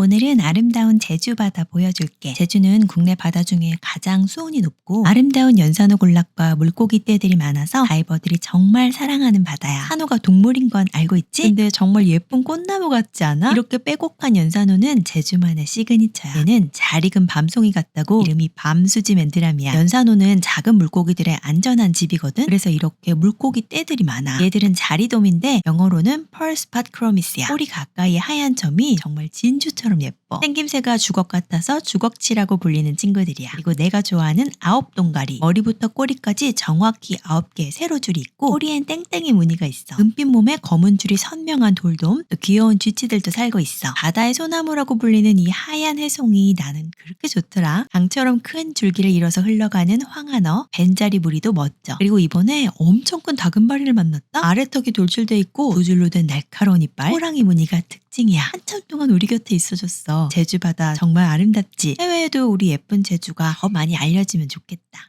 오늘은 아름다운 제주 바다 보여줄게. 제주는 국내 바다 중에 가장 수온이 높고 아름다운 연산호 군락과 물고기 떼들이 많아서 다이버들이 정말 사랑하는 바다야. 산호가 동물인 건 알고 있지? 근데 정말 예쁜 꽃나무 같지 않아? 이렇게 빼곡한 연산호는 제주만의 시그니처야. 얘는 잘 익은 밤송이 같다고 이름이 밤수지 맨드람이야. 연산호는 작은 물고기들의 안전한 집이거든. 그래서 이렇게 물고기 떼들이 많아. 얘들은 자리돔인데 영어로는 펄 스팟 크로미스야. 꼬리 가까이 하얀 점이 정말 진주처럼 예뻐. 생김새가 주걱 같아서 주걱치라고 불리는 친구들이야. 그리고 내가 좋아하는 아홉 동가리. 머리부터 꼬리까지 정확히 아홉 개의 세로 줄이 있고 꼬리엔 땡땡이 무늬가 있어. 은빛 몸에 검은 줄이 선명한 돌돔, 또 귀여운 쥐치들도 살고 있어. 바다의 소나무라고 불리는 이 하얀 해송이 나는 그렇게 좋더라. 강처럼 큰 줄기를 이뤄서 흘러가는 황한어, 벤자리 무리도 멋져. 그리고 이번에 엄청 큰 다금바리를 만났다. 아래턱이 돌출돼 있고 두 줄로 된 날카로운 이빨, 호랑이 무늬가 특징이야. 한참 동안 우리 곁에 있어줬어. 제주 바다 정말 아름답지. 해외에도 우리 예쁜 제주가 더 많이 알려지면 좋겠다.